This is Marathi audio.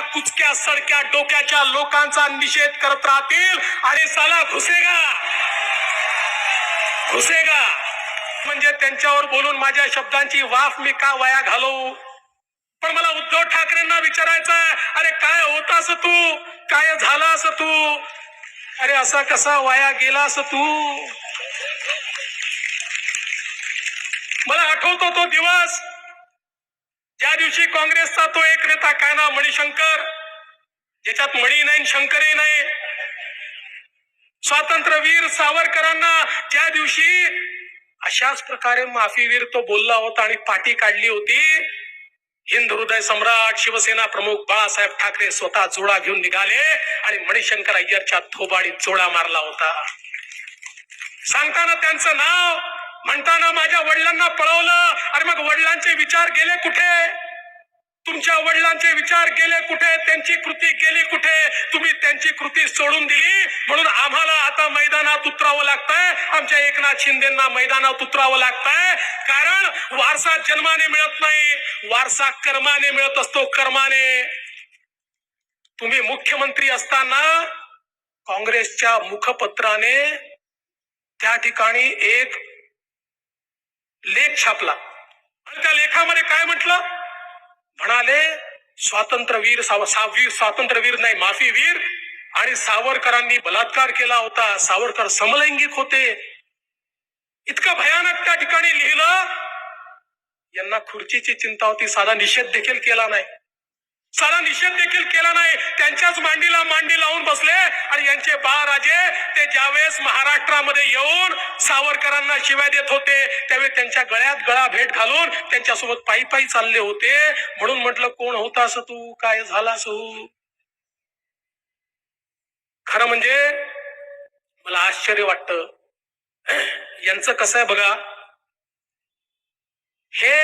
या कुचक्या सडक्या डोक्याच्या लोकांचा निषेध करत राहतील. आणि साला घुसेगा. घुसेगा. म्हणजे त्यांच्यावर बोलून माझ्या शब्दांची वाफ मी का वाया घालवू? पण मला उद्धव ठाकरेंना विचारायचं अरे काय होतास तू? काय झालास तू? अरे असा कसा वाया गेला गेलास तू? मला आठवतो तो दिवस. ज्या दिवशी काँग्रेसचा तो एक नेता काय ना मणिशंकर ज्याच्यात मणी नाही शंकरही नाही स्वातंत्र्यवीर सावरकरांना ज्या दिवशी अशाच प्रकारे माफीवीर तो बोलला होता आणि पाठी काढली होती हिंद हृदय सम्राट शिवसेना प्रमुख बाळासाहेब ठाकरे स्वतः जोडा घेऊन निघाले आणि मणिशंकर अय्यरच्या थोबाडीत जोडा मारला होता. सांगताना त्यांचं नाव म्हणताना माझ्या वडिलांना पळवलं. अरे मग वडिलांचे विचार गेले कुठे? तुमच्या वडिलांचे विचार गेले कुठे? त्यांची कृती गेली कुठे? तुम्ही त्यांची कृती सोडून दिली. म्हणून आम्हाला आता मैदानात उतरावं लागतंय. आमच्या एकनाथ शिंदेना मैदानात उतरावं लागतंय. कारण वारसा जन्माने मिळत नाही. वारसा कर्माने मिळत असतो कर्माने. तुम्ही मुख्यमंत्री असताना काँग्रेसच्या मुखपत्राने त्या ठिकाणी एक लेख छापला. आणि त्या लेखामध्ये काय म्हटलं? म्हणाले स्वातंत्र्यवीर साव सावीर स्वातंत्र्यवीर नाही माफीवीर आणि सावरकरांनी बलात्कार केला होता. सावरकर समलैंगिक होते. इतकं भयानक त्या ठिकाणी लिहिलं. यांना खुर्चीची चिंता होती साधा निषेध देखील केला नाही. सारा निषेध देखील केला नाही. त्यांच्याच मांडीला मांडी लावून बसले आणि यांचे बाळराजे ते ज्यावेळेस महाराष्ट्रामध्ये येऊन सावरकरांना शिवाय देत होते त्यावेळी त्यांच्या गळ्यात गळा भेट घालून त्यांच्यासोबत पायी पायी चालले होते. म्हणून म्हटलं कोण होता असं तू? काय झाला असू? खरं म्हणजे मला आश्चर्य वाटत. यांचं कसं आहे बघा? हे